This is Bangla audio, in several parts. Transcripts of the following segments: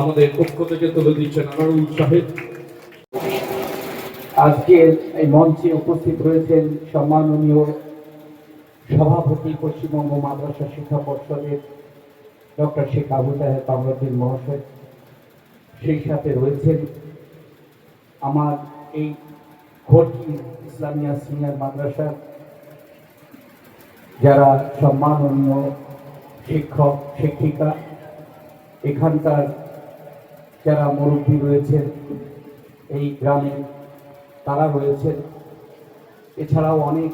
আমাদের পক্ষ থেকে তুলে দিচ্ছেন আনারুল সাহেব। আজকে এই মঞ্চে উপস্থিত রয়েছেন সম্মাননীয় সভাপতি পশ্চিমবঙ্গ মাদ্রাসা শিক্ষা পর্ষদের ডক্টর শেখ আবু তাহের কামরুদ্দিন মহাশয়। সেই সাথে রয়েছেন আমার এই ঘটি ইসলামিয়া সিনিয়র মাদ্রাসা, যারা সম্মাননীয় শিক্ষক, শিক্ষিকা এখানকার যারা মুরব্বী রয়েছেন, এই গ্রামে তারা রয়েছেন। এছাড়াও অনেক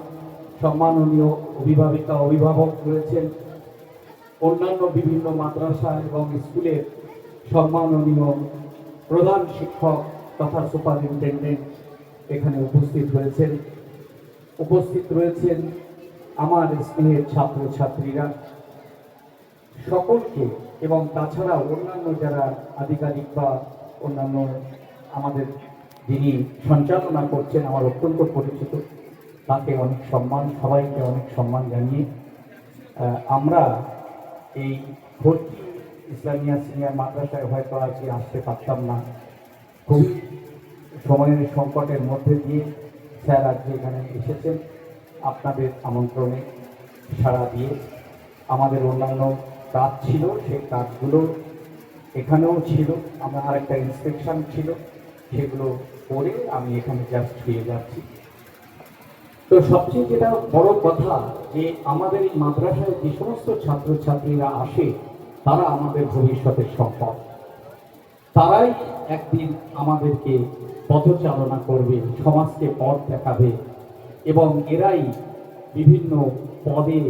সম্মাননীয় অভিভাবিকা, অভিভাবক রয়েছেন। অন্যান্য বিভিন্ন মাদ্রাসা এবং স্কুলের সম্মাননীয় প্রধান শিক্ষক তথা সুপারিনটেন্ডেন্ট এখানে উপস্থিত হয়েছেন উপস্থিত রয়েছেন আমার স্নেহের ছাত্রছাত্রীরা। সকলকে এবং তাছাড়া অন্যান্য যারা আধিকারিক বা অন্যান্য আমাদের যিনি সঞ্চালনা করছেন, আমার অত্যন্ত পরিচিত, তাকে অনেক সম্মান, সবাইকে অনেক সম্মান জানিয়ে আমরা এই ভর্তি ইসলামিয়া সিনিয়র মাদ্রাসায় হয়তো আজকে আসতে পারতাম না। খুব সময়ের সংকটের মধ্যে দিয়ে স্যার আজকে এখানে এসেছেন। আপনাদের আমন্ত্রণে সাড়া দিয়ে আমাদের অন্যান্য কাজ ছিল, সেই কাজগুলো এখানেও ছিল। আমার আরেকটা ইন্সপেকশন ছিল, সেগুলো করে আমি এখানে জাস্ট ফিরে যাচ্ছি। তো সবচেয়ে যেটা বড় কথা যে আমাদের এই মাদ্রাসায় যে সমস্ত ছাত্রছাত্রীরা আসে, তারা আমাদের ভবিষ্যতের সম্পদ তারাই একদিন আমাদেরকে পথচালনা করবে, সমাজকে পথ দেখাবে এবং এরাই বিভিন্ন পদে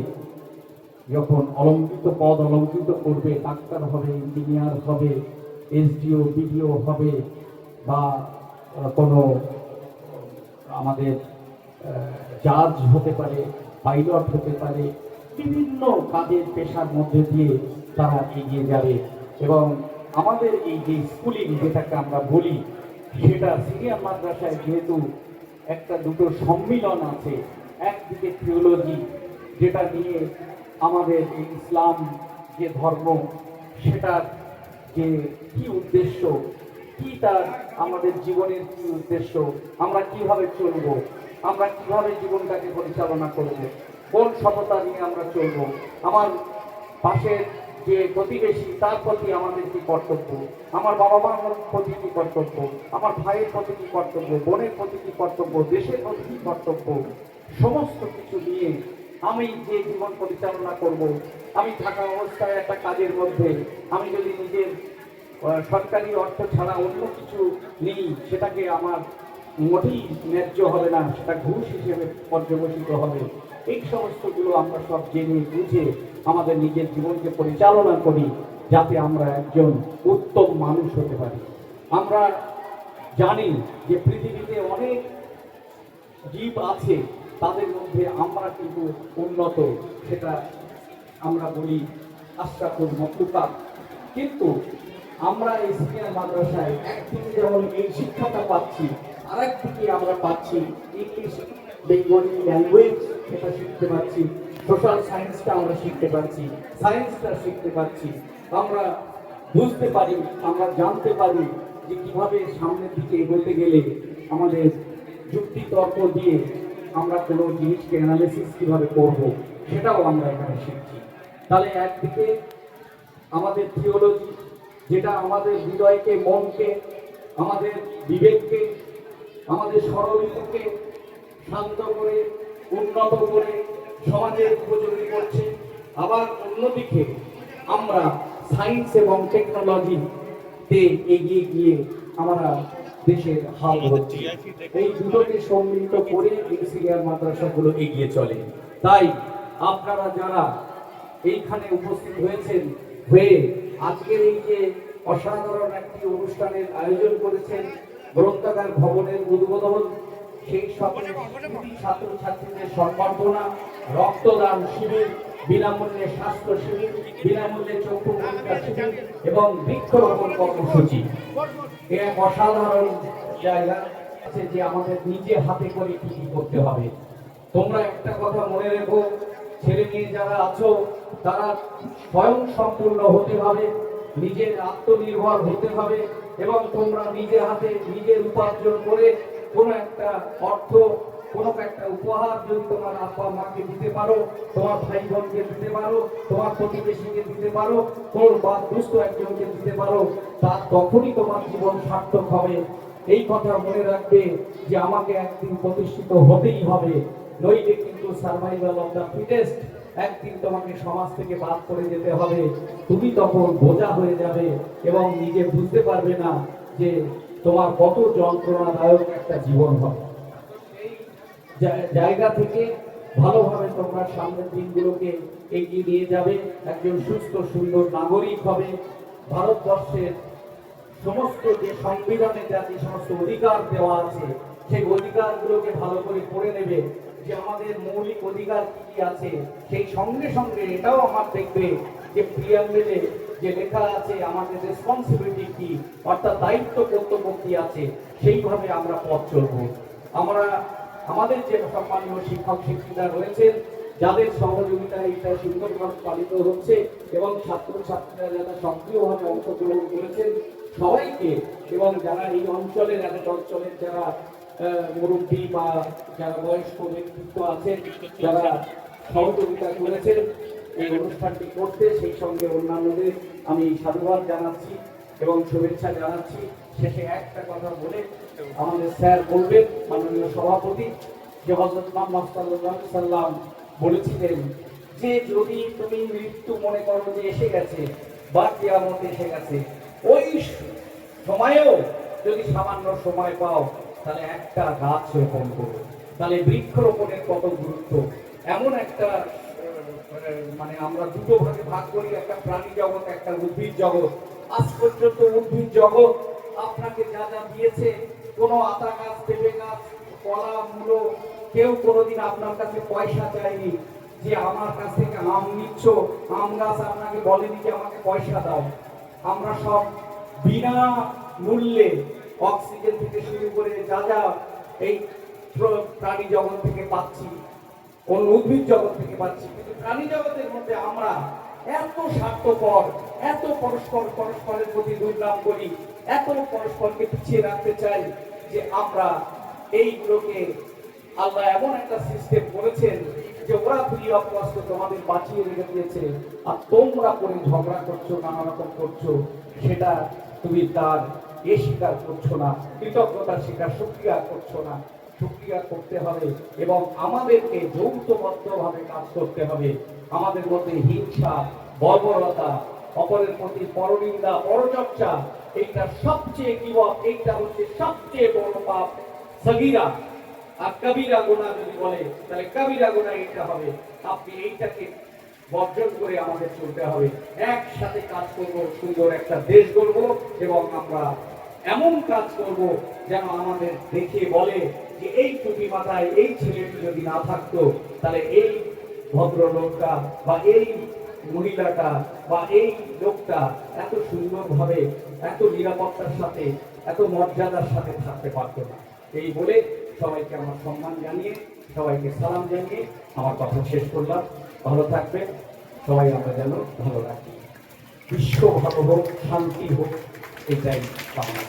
যখন অলঙ্কৃত পদ অলঙ্কৃত করবে, ডাক্তার হবে ইঞ্জিনিয়ার হবে, এসডিও, বিডিও হবে, বা কোনো, আমাদের জাজ হতে পারে পাইলট হতে পারে, বিভিন্ন কাজের পেশার মধ্যে দিয়ে তারা এগিয়ে যাবে। এবং আমাদের এই যে স্কুলিং যেটাকে আমরা বলি, সেটা সিনিয়র মাদ্রাসায় যেহেতু একটা দুটো সম্মিলন আছে, একদিকে থিওলজি যেটা নিয়ে আমাদের এই ইসলাম যে ধর্ম, সেটার যে কি উদ্দেশ্য, কি তার আমাদের জীবনের কি উদ্দেশ্য, আমরা কীভাবে চলব, আমরা কীভাবে জীবনটাকে পরিচালনা করব, কোন সততা নিয়ে আমরা চলব, আমার পাশের যে প্রতিবেশী, তার প্রতি আমাদের কি কর্তব্য, আমার বাবা মার প্রতি কি কর্তব্য, আমার ভাইয়ের প্রতি কি কর্তব্য, বোনের প্রতি কি কর্তব্য, দেশের প্রতি কি কর্তব্য, সমস্ত কিছু নিয়ে আমি যে জীবন পরিচালনা করব, আমি থাকা অবস্থায় একটা কাজের মধ্যে, আমি যদি নিজের সরকারি অর্থ ছাড়া অন্য কিছু নিই, সেটাকে আমার মোটেই ন্যায্য হবে না, সেটা ঘুষ হিসেবে পর্যবেসিত হবে। এই সমস্তগুলো আমরা সব জেনে বুঝে আমাদের নিজের জীবনকে পরিচালনা করি, যাতে আমরা একজন উত্তম মানুষ হতে পারি। আমরা জানি যে পৃথিবীতে অনেক জীব আছে তাদের মধ্যে আমরা কিন্তু উন্নত, সেটা আমরা বলি আশরাফুল মকলুকা কিন্তু আমরা এই সিনিয়র মাদ্রাসায় একদিকে যেমন এই শিক্ষাটা পাচ্ছি আর একদিকে আমরা পাচ্ছি ইংলিশ বেঙ্গলি ল্যাঙ্গুয়েজ সেটা শিখতে পাচ্ছি। সোশ্যাল সায়েন্সটা আমরা শিখতে পারছি সায়েন্সটা শিখতে পারছি। আমরা বুঝতে পারি, আমরা জানতে পারি যে কীভাবে সামনের দিকে এগোতে গেলে আমাদের যুক্তি তর্ক দিয়ে আমরা কোনো জিনিসকে অ্যানালিসিস কীভাবে করব, সেটাও আমরা এখানে শিখছি। তাহলে একদিকে আমাদের থিওলজি যেটা আমাদের হৃদয়কে, মনকে, আমাদের বিবেককে, আমাদের সরলকে শান্ত করে, উন্নত করে সমাজের উপযোগী করছে, আবার অন্যদিকে আমরা সায়েন্স এবং টেকনোলজিতে এগিয়ে গিয়ে আমরা দেশের হাল ধরছি। এই দুটোকে সম্মিলিত করে মাদ্রাসাগুলো এগিয়ে চলে। তাই আপনারা যারা এইখানে উপস্থিত হয়েছেন হয়ে আজকের এই যে অসাধারণ একটি অনুষ্ঠানের আয়োজন করেছেন গ্রন্থাগার ভবনের উদ্বোধন সেই সাথে ছাত্র ছাত্রীদের সম্বর্ধনা রক্তদান শিবির বিনামূল্যে স্বাস্থ্য শিবির, বিনামূল্যে চক্ষু পরীক্ষা শিবির এবং বৃক্ষরোপণ কর্মসূচি। এ এক অসাধারণ জায়গা আছে যে আমাদের নিজে হাতে করে কি কি করতে হবে। তোমরা একটা কথা মনে রেখো, ছেলে মেয়ে যারা আছো, তারা স্বয়ং সম্পূর্ণ হতে হবে, নিজের আত্মনির্ভর হতে হবে এবং তোমরা নিজে হাতে নিজের উপার্জন করে কোনো একটা অর্থ কোনো একটা উপহার যদি তোমার আব্বা মাকে দিতে পারো, তোমার ভাই বোনকে দিতে পারো, তোমার প্রতিবেশীকে দিতে পারো, তোর বা দুস্থ একজনকে দিতে পারো, তা তখনই তোমার জীবন সার্থক হবে। এই কথা মনে রাখবে যে আমাকে একদিন প্রতিষ্ঠিত হতেই হবে। নইলে কিন্তু সার্ভাইভাল অফ দ্য ফিটেস্ট একদিন তোমাকে সমাজ থেকে বাদ করে যেতে হবে। তুমি তখন বোঝা হয়ে যাবে এবং নিজে বুঝতে পারবে না যে তোমার কত যন্ত্রণাদায়ক একটা জীবন হবে। জায়গা থেকে ভালোভাবে তোমরা সামনের দিনগুলোকে এগিয়ে নিয়ে যাবে। একজন সুস্থ, সুন্দর নাগরিক হবে। ভারতবর্ষের সমস্ত যে সংবিধানে যা যে সমস্ত অধিকার দেওয়া আছে, সেই অধিকারগুলোকে ভালো করে পড়ে নেবে। যে আমাদের মৌলিক অধিকার কি কি আছে, সেই সঙ্গে সঙ্গে এটাও আমার দেখবে যে প্রিয়াম্বেলে যে লেখা আছে, আমাদের রেসপন্সিবিলিটি কি, অর্থাৎ দায়িত্ব কর্তব্য কি আছে, সেইভাবে আমরা পথ চলবো। আমরা আমাদের যে সম্মানীয় শিক্ষক শিক্ষিকা রয়েছেন, যাদের সহযোগিতায় এটা সুন্দরভাবে পালিত হচ্ছে এবং ছাত্র ছাত্রীরা যারা সক্রিয়ভাবে অংশগ্রহণ করেছেন সবাইকে এবং যারা এই অঞ্চলের এক অঞ্চলের যারা মুরব্বী বা যারা বয়স্ক ব্যক্তিত্ব আছেন, যারা সহযোগিতা করেছেন, এই অনুষ্ঠানটি করতে সেই সঙ্গে অন্যান্যদের আমি সাধুবাদ জানাচ্ছি এবং শুভেচ্ছা জানাচ্ছি। শেষে একটা কথা বলে আমাদের স্যার বলবেন, মাননীয় সভাপতি, যে হজরত মোহাম্মদ সাল্লাম বলেছিলেন যে যদি তুমি মৃত্যু মনে করো যে এসে গেছে, বা কিয়ামত এসে গেছে, ওই সময়েও যদি সামান্য সময় পাও, তাহলে একটা গাছ রোপণ করো। তাহলে বৃক্ষরোপণের কত গুরুত্ব? এমন একটা মানে আমরা দুটো ভাগে ভাগ করি, একটা প্রাণী জগৎ, একটা উদ্ভিদ জগৎ। আজ পর্যন্ত উদ্ভিদ জগৎ আপনাকে যা যা দিয়েছে কোনো আতা গাছ, পেঁপে গাছ, কলা, মূলো, কেউ কোনোদিন আপনার কাছে পয়সা চায়নি যে আমার কাছ থেকে আম নিচ্ছ। আম গাছ আপনাকে বলেনি যে আমাকে পয়সা দাও। আমরা সব বিনা মূল্যে অক্সিজেন থেকে শুরু করে যা যা এই প্রাণী জগৎ থেকে পাচ্ছি, কোন উদ্ভিদ জগৎ থেকে পাচ্ছি, কিন্তু প্রাণী জগতের মধ্যে আমরা এত স্বার্থপর, এত পরস্পর, পরস্পরের প্রতি দুর্নাম করি, এত পরস্পরকে পিছিয়ে রাখতে চাই যে আমরা এইগুলোকে আল্লাহ এমন একটা সিস্টেম করেছেন যে ওরা ফ্রি অফ তোমাদের বাঁচিয়ে রেখে দিয়েছে। আর তোমরা করে ঝগড়া করছ, নানা রকম করছ, সেটা তুমি তার এ স্বীকার করছ না, কৃতজ্ঞতা স্বীকার, সুক্রিয়া করছ না। সুক্রিয়া করতে হবে এবং আমাদেরকে যৌথবদ্ধভাবে কাজ করতে হবে। আমাদের মধ্যে হিংসা, বর্বরতা অপরের প্রতি পরনিন্দা, পরচর্চা, এইটা সবচেয়ে কিবক এইটা হচ্ছে সবচেয়ে বড় পাপ, সগিরা। আর কবিরা গোনা যদি বলে, তাহলে কবিরা গোনা এইটা হবে। আপনি এইটাকে বর্জন করে আমাদের চলতে হবে। একসাথে কাজ করব, সুন্দর একটা দেশ গড়ব এবং আমরা এমন কাজ করব যেন আমাদের দেখে বলে যে এই টুপি মাথায় এই ছেলেটি যদি না থাকতো, তাহলে এই ভদ্রলোকটা বা এই মহিলাটা বা এই লোকটা এত সুন্দরভাবে, এত নিরাপত্তার সাথে, এত মর্যাদার সাথে থাকতে পারতো না। এই বলে সবাইকে আমার সম্মান জানিয়ে, সবাইকে সালাম জানিয়ে আমার কথা শেষ করলাম। ভালো থাকবে সবাই আমরা যেন ভালো রাখি। বিশ্ব ভালো হোক, শান্তি হোক, এটাই কামনা।